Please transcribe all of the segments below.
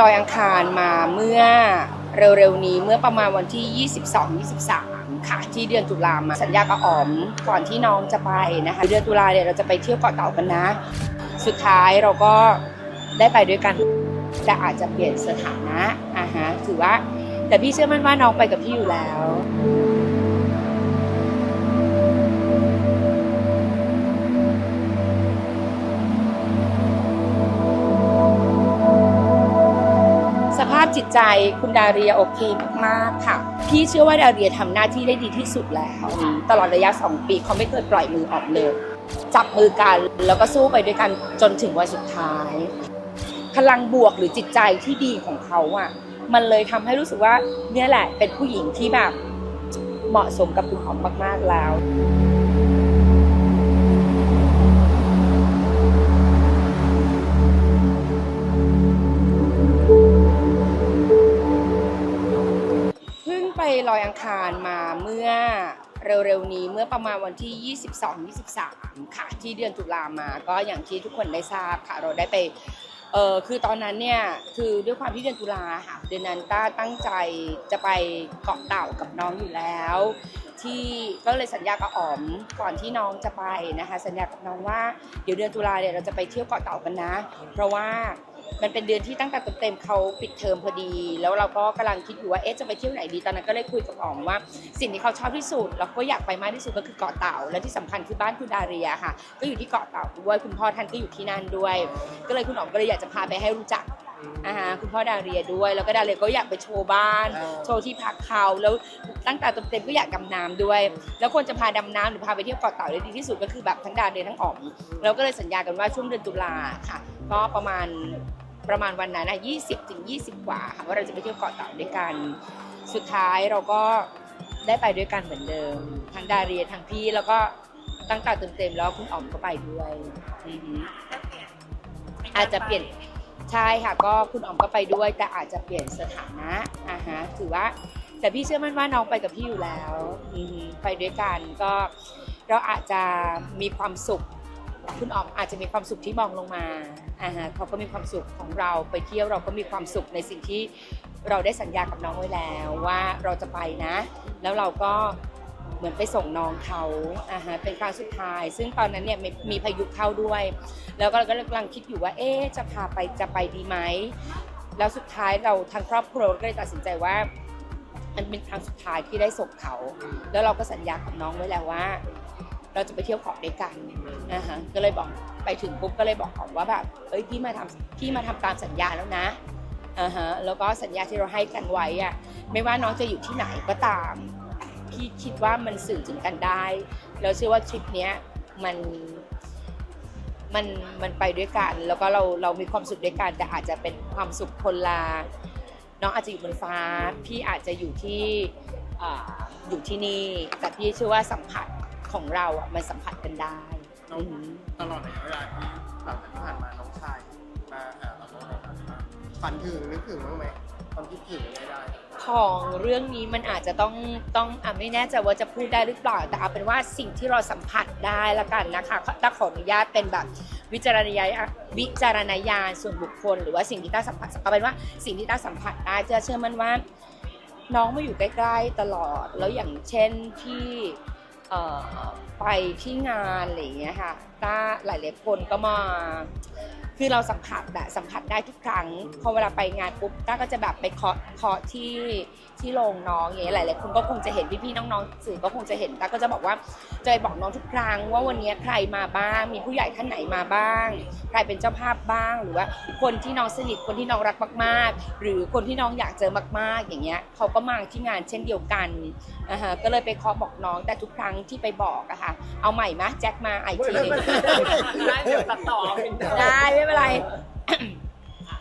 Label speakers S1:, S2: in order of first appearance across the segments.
S1: ลอยอังคารมาเมื่อเร็วๆนี้เมื่อประมาณวันที่ 22-23 ค่ะที่เดือนตุลามาสัญญากับอ๋อมก่อนที่น้องจะไปนะคะเดือนตุลาเนี่ยเราจะไปเที่ยวเกาะเต่ากันนะ สุดท้ายเราก็ได้ไปด้วยกันแต่อาจจะเปลี่ยนสถานะอ่าฮะถือว่าแต่พี่เชื่อมั่นว่าน้องไปกับพี่อยู่แล้ว จิตใจคุณดาเรียโอเคมากๆค่ะ พี่เชื่อว่าดาเรียทำหน้าที่ได้ดีที่สุดแล้ว ตลอดระยะ 2 ปีเขาไม่เคยปล่อยมือออกเลย จับมือกันแล้วก็สู้ไปด้วยกันจนถึงวันสุดท้าย พลังบวกหรือจิตใจที่ดีของเขาอะมันเลยทำให้รู้สึกว่าเนี่ยแหละเป็นผู้หญิงที่แบบเหมาะสมกับคุณหอมมากๆแล้ว ไปลอยอังคารมาเมื่อเร็วๆนี้เมื่อประมาณวันที่ 22-23 ค่ะ ที่เดือนตุลามา ก็อย่างที่ทุกคนได้ทราบค่ะ เราได้ไปเออคือตอนนั้นเนี่ยคือด้วยความที่เดือนตุลาค่ะเดือนนั้นต้าตั้งใจจะไปเกาะเต่ากับน้องอยู่แล้ว ที่ก็เลยสัญญากับอ๋อมก่อนที่น้องจะไปนะคะ สัญญากับน้องว่าเดี๋ยวเดือนตุลาเนี่ยเราจะไปเที่ยวเกาะเต่ากันนะ เพราะว่า มันเป็นเดือนที่ตั้งแต่เต็มๆเขาปิดเทอมพอดี แล้วเราก็กำลังคิดอยู่ว่าเอ๊ะจะไปเที่ยวไหนดีตอนนั้นก็เลยคุยกับอ๋อมว่า สิ่งที่เขาชอบที่สุดแล้วก็อยากไปมากที่สุดก็คือเกาะเต่า และที่สำคัญคือบ้านคุณดาเรียค่ะ ก็อยู่ที่เกาะเต่าด้วยคุณพ่อท่านก็อยู่ที่นั่นด้วย ก็เลยคุณอ๋อมก็เลยอยากจะพาไปให้รู้จัก อ่าฮะคุณพ่อดาเรียด้วย แล้วก็ดาเรียก็อยากไปโชว์บ้าน โชว์ที่พักเขาแล้วตั้งแต่เต็มๆก็อยากดำน้ำด้วย แล้วคนจะพาดำน้ำหรือพาไปเที่ยวเกาะเต่าได้ดีที่สุดก็คือแบบทั้งดาเรียทั้งอ๋อมเราก็เลยสัญญากันว่าช่วงเดือนตุลาค่ะ ก็ประมาณประมาณวันนั้นนะ20ถึง20 กว่าค่ะว่าเราจะไปเที่ยวเกาะเต่าด้วยกัน สุดท้ายเราก็ได้ไปด้วยกันเหมือนเดิมทั้งดาเรียทั้งพี่แล้วก็ตั้งแต่เต็มๆแล้วคุณอ๋อมก็ไปด้วยอือฮึอาจจะเปลี่ยน ใช่ค่ะก็คุณอ๋อมก็ไปด้วยแต่อาจจะเปลี่ยนสถานะอ่าฮะถือว่า แต่พี่เชื่อมั่นว่าน้องไปกับพี่อยู่แล้วไปด้วยกันก็เราอาจจะมีความสุข คุณอ๋อมอาจจะมีความสุขที่มองลงมาอ่าฮะเขาก็มีความสุขของเราไปเที่ยวเราก็มีความสุขในสิ่งที่เราได้สัญญากับน้องไว้แล้วว่าเราจะไปนะ แล้วเราก็ เหมือนไปส่งน้องเขาอ่าฮะเป็นครั้งสุดท้าย ซึ่งตอนนั้นเนี่ยมีพายุเข้าด้วย แล้วก็เราก็กำลังคิดอยู่ว่า เอ๊จะพาไปจะไปดีไหมแล้วสุดท้ายเราทางครอบครัวก็เลยตัดสินใจว่ามันเป็นครั้งสุดท้ายที่ได้ส่งเขา แล้วเราก็สัญญากับน้องไว้แล้วว่า เราจะไปเที่ยวเกาะด้วยกันนะฮะก็เลยบอกไปถึงปุ๊บก็เลยบอกออกว่าแบบเอ้ยพี่มาทำพี่มาทำตามสัญญาแล้วนะอ่าฮะแล้วก็สัญญาที่เราให้กันไว้อะไม่ว่าน้องจะอยู่ที่ไหนก็ตาม พี่คิดว่ามันสื่อถึงกันได้แล้วเชื่อว่าทริปเนี้ยมันมันมันไปด้วยกัน แล้วก็เราเรามีความสุขด้วยกันแต่อาจจะเป็นความสุขคนละน้องอาจจะอยู่บนฟ้า พี่อาจจะอยู่ที่ออยู่ที่นี่ แต่พี่เชื่อว่าสัมผัสของเราอะมันสัมผัสกันได้
S2: น้องตลอดระยะเวลาที่หลังจากที่ผ่านมาน้องชายมาหาเราบ้างไหมครับฝันถึงนึกถึงบ้างไหมความคิดถึงอะไรได้
S1: ของเรื่องนี้มันอาจจะต้องต้องอะไม่แน่ใจว่าจะพูดได้หรือเปล่า แต่เอาเป็นว่าสิ่งที่เราสัมผัสได้ละกันนะคะถ้าขออนุญาตเป็นแบบวิจารณญาณวิจารณญาณส่วนบุคคล หรือว่าสิ่งที่ต้าสัมผัสเอาเป็นว่าสิ่งที่ต้าสัมผัสได้จะเชื่อมั่นว่า น้องมาอยู่ใกล้ๆตลอด แล้วอย่างเช่นที่ไปที่งานอะไรอย่างเงี้ยค่ะต้าหลายๆคนก็มา คือเราสัมผัสแบบสัมผัสได้ทุกครั้ง พอเวลาไปงานปุ๊บต้าก็จะแบบไปเคาะเคาะที่ที่โรงน้องอย่างเงี้ยหลายๆคนก็คงจะเห็นพี่ๆน้องๆสื่อก็คงจะเห็นต้าก็จะบอกว่าจะไปบอกน้องทุกครั้ง ว่าวันนี้ใครมาบ้าง มีผู้ใหญ่ท่านไหนมาบ้าง ใครเป็นเจ้าภาพบ้าง หรือว่าคนที่น้องสนิทคนที่น้องรักมากๆ หรือคนที่น้องอยากเจอมาก ๆ อย่างเงี้ยเขาก็มาที่งานเช่นเดียวกันอ่าฮะก็เลยไปเคาะบอกน้องแต่ทุกครั้งที่ไปบอกอะค่ะเอาใหม่มะแจ็คมาไอที
S3: ได้เดี๋ยวตัดต่อ
S1: ได้เป็นไร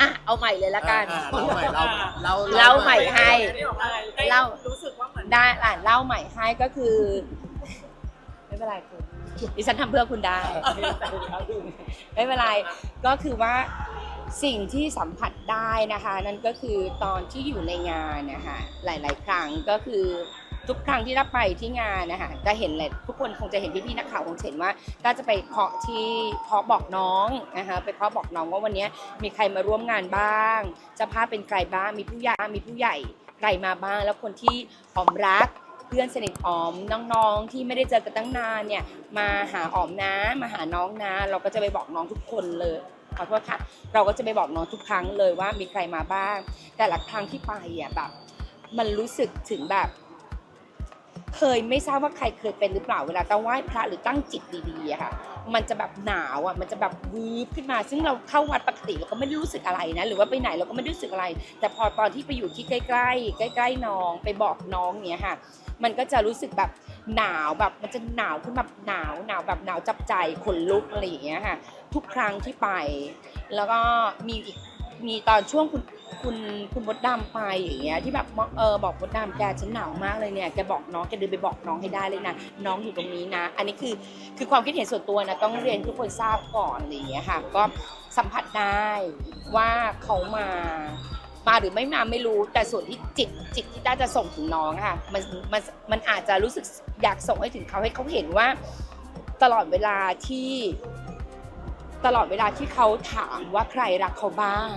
S1: อะเอาใหม่เลยละกัน
S2: อ่าเล่าใหม่เล่าเล่า
S1: เล่าใหม่ ให้เล่า
S3: รู้สึกว่าเหมือน
S1: ได้อ่านเล่าใหม่ให้ก็คือ ไม่เป็นไรคุณดิฉันทำเพื่อคุณได้ ไม่เป็นไร ก็คือว่าสิ่งที่สัมผัสได้นะคะ นั่นก็คือตอนที่อยู่ในงานนะคะหลาย ๆ ครั้งก็คือ ทุกครั้งที่เราไปที่งานนะคะจะเห็นเลยทุกคนคงจะเห็นพี่ๆนักข่าวคงเห็นว่าก็จะไปเคาะที่เคาะบอกน้องนะคะไปเคาะบอกน้องว่าวันนี้มีใครมาร่วมงานบ้างจะภาเป็นใครบ้างมีผู้ใหญ่มีผู้ใหญ่ใครมาบ้าง แล้วคนที่ออมรักเพื่อนสนิทออมน้องๆ ที่ไม่ได้เจอกันตั้งนานเนี่ยมาหาออมนะมาหาน้องนะ เราก็จะไปบอกน้องทุกคนเลยขอโทษค่ะ เราก็จะไปบอกน้องทุกครั้งเลยว่ามีใครมาบ้าง แต่ละครั้งที่ไปอะแบบมันรู้สึกถึงแบบ เคยไม่ทราบว่าใครเคยเป็นหรือเปล่าเวลาต้องไหว้พระหรือตั้งจิตดีๆอะค่ะ มันจะแบบหนาวอะมันจะแบบวืบขึ้นมา ซึ่งเราเข้าวัดปกติเราก็ไม่ได้รู้สึกอะไรนะหรือว่าไปไหนเราก็ไม่ได้รู้สึกอะไร แต่พอตอนที่ไปอยู่ที่ใกล้ ๆ ใกล้ ๆน้องไปบอกน้องเนี้ยค่ะ มันก็จะรู้สึกแบบหนาวแบบมันจะหนาวขึ้นแบบหนาวหนาวแบบหนาวจับใจขนลุกอะไรอย่างเงี้ยค่ะ ทุกครั้งที่ไป แล้วก็มีอีกมีตอนช่วงคุณ คุณคุณมดดำไปอย่างเงี้ยที่แบบเออบอกมดดำแกฉันหนาวมากเลยเนี่ยแกบอกน้องแกเดินไปบอกน้องให้ได้เลยนะน้องอยู่ตรงนี้นะ อันนี้คือคือความคิดเห็นส่วนตัวนะต้องเรียนทุกคนทราบก่อนอะไรอย่างเงี้ยค่ะก็สัมผัสได้ว่าเขามามาหรือไม่มาไม่รู้แต่ส่วนที่จิตจิตที่ต้าจะส่งถึงน้องค่ะมันมันมันอาจจะรู้สึกอยากส่งให้ถึงเขาให้เขาเห็นว่า ตลอดเวลาที่ ตลอดเวลาที่เขาถามว่าใครรักเขาบ้าง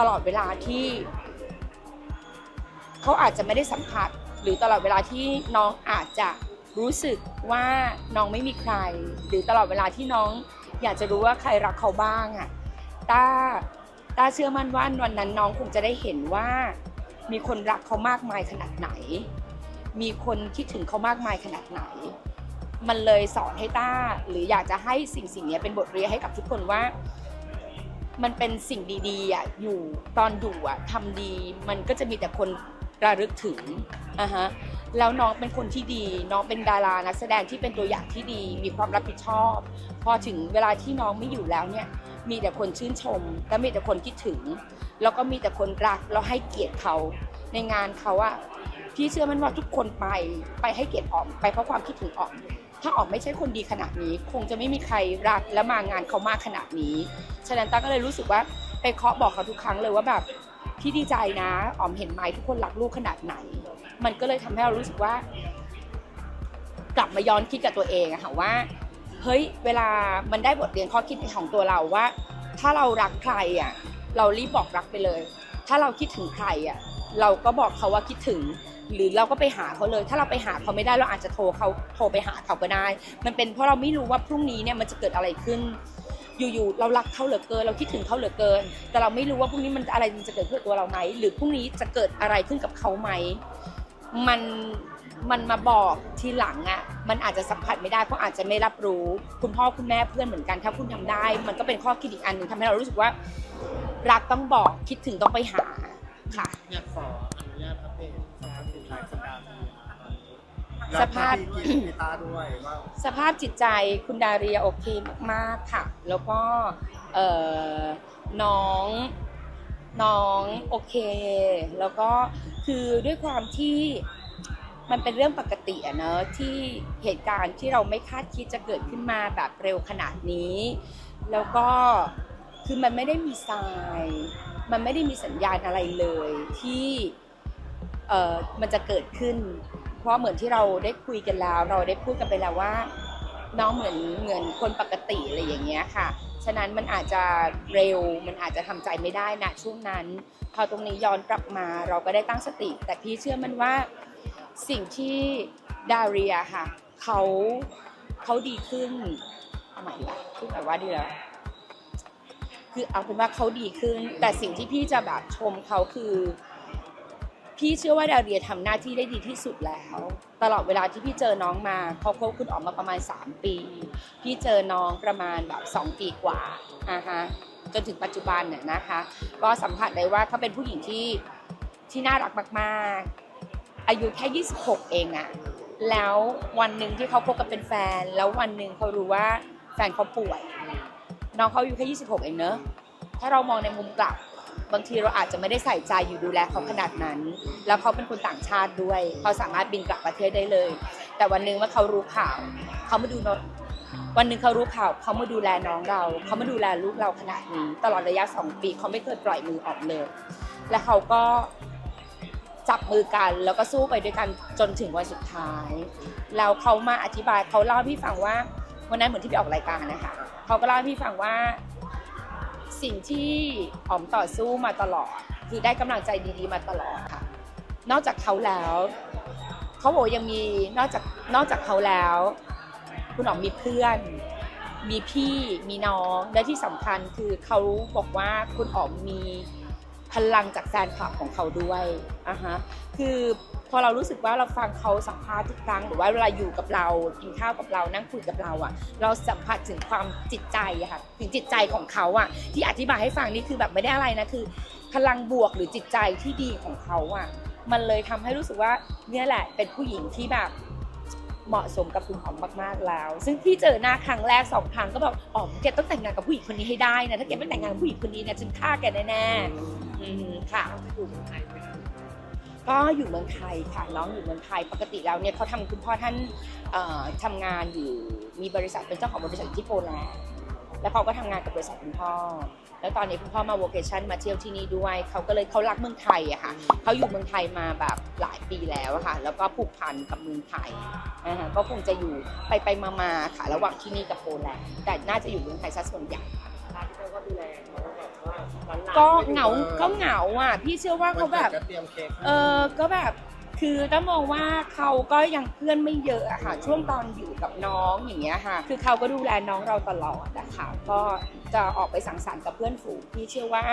S1: ตลอดเวลาที่ เขาอาจจะไม่ได้สัมผัส หรือตลอดเวลาที่น้องอาจจะรู้สึกว่าน้องไม่มีใคร หรือตลอดเวลาที่น้องอยากจะรู้ว่าใครรักเขาบ้างอะต้าต้าเชื่อมั่นว่าวันนั้นน้องคงจะได้เห็นว่า มีคนรักเขามากมายขนาดไหน มีคนคิดถึงเขามากมายขนาดไหน มันเลยสอนให้ต้าหรืออยากจะให้สิ่งสิ่งนี้เป็นบทเรียนให้กับทุกคนว่า มันเป็นสิ่งดีๆอะอยู่ตอนอยู่อะทำดีมันก็จะมีแต่คนระลึกถึงอะฮะแล้วน้องเป็นคนที่ดีน้องเป็นดารานักแสดงที่เป็นตัวอย่างที่ดีมีความรับผิดชอบ พอถึงเวลาที่น้องไม่อยู่แล้วเนี่ยมีแต่คนชื่นชม และมีแต่คนคิดถึง แล้วก็มีแต่คนรักแล้วให้เกียรติเขาในงานเขาอะพี่เชื่อมันว่าทุกคนไปไปให้เกียรติออมไปเพราะความคิดถึงออม ถ้าออมไม่ใช่คนดีขนาดนี้ คงจะไม่มีใครรักและมางานเขามากขนาดนี้ ฉะนั้นต้าก็เลยรู้สึกว่าไปเคาะบอกเขาทุกครั้งเลยว่าแบบพี่ดีใจนะออมเห็นไหมทุกคนรักลูกขนาดไหน มันก็เลยทำให้เรารู้สึกว่า กลับมาย้อนคิดกับตัวเองอะค่ะว่าเฮ้ยเวลามันได้บทเรียนข้อคิดของตัวเราว่า ถ้าเรารักใครอะเรารีบบอกรักไปเลย ถ้าเราคิดถึงใครอะเราก็บอกเขาว่าคิดถึง หรือเราก็ไปหาเขาเลย ถ้าเราไปหาเขาไม่ได้เราอาจจะโทรเขาโทรไปหาเขาก็ได้ มันเป็นเพราะเราไม่รู้ว่าพรุ่งนี้เนี่ยมันจะเกิดอะไรขึ้น อยู่ๆเรารักเขาเหลือเกิน เราคิดถึงเขาเหลือเกิน แต่เราไม่รู้ว่าพรุ่งนี้มันอะไรมันจะเกิดขึ้นกับตัวเราไหมหรือพรุ่งนี้จะเกิดอะไรขึ้นกับเขาไหมมันมันมาบอกทีหลังอะ่ะ มันอาจจะสัมผัสไม่ได้เพราะอาจจะไม่รับรู้ คุณพ่อคุณแม่เพื่อนเหมือนกัน ถ้าคุณทำได้ มันก็เป็นข้อคิดอีกอันหนึ่งทำให้เรารู้สึกว่า รักต้องบอกคิดถึงต้องไปหาค่ะ
S2: อยากขออนุญาตอัปเดต สภาพตใจสตาร์
S1: สภาพ
S2: กีตาด้วยว่า
S1: สภาพจิตใจคุณดาเรียโอเคมากๆค่ะ แล้วก็เอ่อน้องน้องโอเค แล้วก็คือด้วยความที่มันเป็นเรื่องปกติอะเนอะที่เหตุการณ์ที่เราไม่คาดคิดจะเกิดขึ้นมาแบบเร็วขนาดนี้ แล้วก็คือมันไม่ได้มีทราย มันไม่ได้มีสัญญาณอะไรเลยที่ มันจะเกิดขึ้น เพราะเหมือนที่เราได้คุยกันแล้ว เราได้พูดกันไปแล้วว่า น้องเหมือนเหมือนคนปกติอะไรอย่างเงี้ยค่ะ ฉะนั้นมันอาจจะเร็วมันอาจจะทำใจไม่ได้นะช่วงนั้นพอตรงนี้ย้อนกลับมาเราก็ได้ตั้งสติ แต่พี่เชื่อมันว่าสิ่งที่ดาเรียค่ะเขาเขาดีขึ้นเอาใหม่ละพูดแบบว่าดีแล้วคือเอาเป็นว่าเขาดีขึ้น แต่สิ่งที่พี่จะแบบชมเขาคือ พี่เชื่อว่าดาเรียทำหน้าที่ได้ดีที่สุดแล้ว ตลอดเวลาที่พี่เจอน้องมาเขาคบคุณออกมาประมาณ 3 ปี พี่เจอน้องประมาณแบบ 2 ปีกว่าอ่าฮะจนถึงปัจจุบันเนี่ยนะคะ ก็สัมผัสได้ว่าเขาเป็นผู้หญิงที่ที่น่ารักมากๆ อายุแค่ 26 เองอะแล้ววันหนึ่งที่เขาคบกันเป็นแฟน แล้ววันหนึ่งเขารู้ว่าแฟนเขาป่วย น้องเขาอายุแค่ 26 เองเนอะถ้าเรามองในมุมกลับ บางทีเราอาจจะไม่ได้ใส่ใจอยู่ดูแลเขาขนาดนั้น แล้วเขาเป็นคนต่างชาติด้วย เขาสามารถบินกลับประเทศได้เลย แต่วันหนึ่งเมื่อเขารู้ข่าว เขามาดูน้องวันหนึ่งเขารู้ข่าวเขามาดูแลน้องเรา เขามาดูแลลูกเราขนาดนี้ ตลอดระยะสองปีเขาไม่เคยปล่อยมือออกเลย และเขาก็จับมือกันแล้วก็สู้ไปด้วยกันจนถึงวันสุดท้ายแล้วเขามาอธิบายเขาเล่าพี่ฟังว่าวันนั้นเหมือนที่ไปออกรายการนะคะเขาก็เล่าพี่ฟังว่า สิ่งที่อ๋อมต่อสู้มาตลอด คือได้กำลังใจดีๆ มาตลอดค่ะ นอกจากเขาแล้วเขาบอกยังมีนอกจากนอกจากเขาแล้ว คุณอ๋อมมีเพื่อน มีพี่มีน้องและที่สำคัญคือเขาบอกว่าคุณอ๋อมมี พลังจากแฟนคลับของเขาด้วยอะฮะคือพอเรารู้สึกว่าเราฟังเขาสัมภาษณ์ทุกครั้งหรือว่าเวลาอยู่กับเรากินข้าวกับเรานั่งคุยกับเราอะ่ะ เราสัมผัสถึงความจิตใจอะค่ะถึงจิตใจของเขาอะ่ะ ที่อธิบายให้ฟังนี่คือแบบไม่ได้อะไรนะคือ พลังบวกหรือจิตใจที่ดีของเขาอะ่ะ มันเลยทำให้รู้สึกว่าเนี่ยแหละเป็นผู้หญิงที่แบบเหมาะสมกับคุณอ๋อมมากๆแล้ว ซึ่งพี่เจอหน้าครั้งแรกสองครั้งก็แบบอ๋อแกต้องแต่งงานกับผู้หญิงคนนี้ให้ได้นะถ้าแกไม่แต่งงานกับผู้หญิงคนนี้นะฉันฆ่าแกแน่ๆ อืมค่ะ
S3: อยู่เมืองไทยไหมคะ
S1: ก็อยู่เมืองไทยค่ะน้องอยู่เมืองไทยปกติแล้วเนี่ยเขาทำคุณพ่อท่านเอ่อทำงานอยู่มีบริษัทเป็นเจ้าของบริษัทอยู่ที่โปแลนด์แล้วเขาก็ทำงานกับบริษัทคุณพ่อ แล้วตอนนี้คุณพ่อมาโวเกชันมาเที่ยวที่นี่ด้วยเขาก็เลยเขารักเมืองไทยอะค่ะเขาอยู่เมืองไทยมาแบบหลายปีแล้วอะค่ะ แล้วก็ผูกพันกับเมืองไทยนะฮะก็คงจะอยู่ไปไปมามาๆค่ะระหว่างที่นี่กับโปแลนด์แต่น่าจะอยู่เมืองไทยซะส่วนใหญ่
S3: ร้านที่เขาก็ดูแล
S1: ก็เหงาก็เหงาอะ พี่เชื่อว่าเขาแบบ
S2: ก็เตรียมเค้ก
S1: เออก็แบบคือต้องมองว่าเขาก็ยังเพื่อนไม่เยอะอะค่ะ ช่วงตอนอยู่กับน้องอย่างเงี้ยค่ะ คือเขาก็ดูแลน้องเราตลอดนะคะก็จะออกไปสังสรรค์กับเพื่อนฝูงพี่เชื่อว่า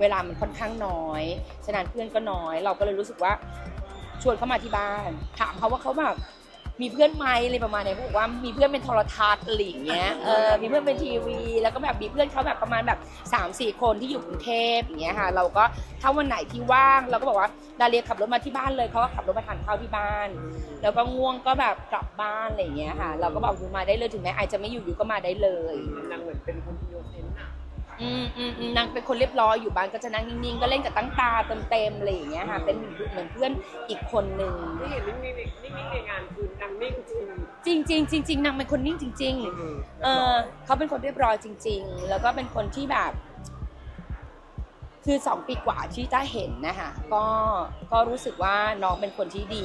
S1: เวลามันค่อนข้างน้อย ฉะนั้นเพื่อนก็น้อย เราก็เลยรู้สึกว่าชวนเขามาที่บ้าน ถามเขาว่าเขาแบบ มีเพื่อนไหมอะไรประมาณเนี้ยเขาบอกว่ามีเพื่อนเป็นโทรทัศน์อะไรอย่างเงี้ยเออมีเพื่อนเป็นทีวี แล้วก็แบบมีเพื่อนเขาแบบประมาณแบบ3ามสี่คนที่อยู่กรุงเทพอย่างเงี้ยค่ะ เราก็ถ้าวันไหนที่ว่างเราก็บอกว่าดาเรียขับรถมาที่บ้านเลยเขาก็ขับรถมาทานข้าวที่บ้าน แล้วก็ง่วงก็แบบกลับบ้านอะไรอย่างเงี้ยค่ะ เราก็บอกอยู่มาได้เลยถึงแม้ไอจะไม่อยู่อยู่ก็มาได้เลย
S3: นางเหมือนเป็นคนโยเซนต์อะ
S1: อืมอืมอืมนางเป็นคนเรียบร้อยอยู่บ้านก็จะนั่งนิ่งๆ ก็เล่นกับตั้งตาเต็มๆอะไรอย่างเงี้ยค่ะ เป็นเหมือนเพื่อนอีกคนนึง
S3: ที่เห็นนิ่งๆนิ่งๆในงานคือนางนิ่งจริง
S1: จริงๆจริงๆนางเป็นคนนิ่งจริง ๆ เออเขาเป็นคนเรียบร้อยจริง ๆ แล้วก็เป็นคนที่แบบ คือสองปีกว่าที่ต้าเห็นนะคะก็ก็รู้สึกว่าน้องเป็นคนที่ดี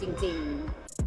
S1: จริง ๆ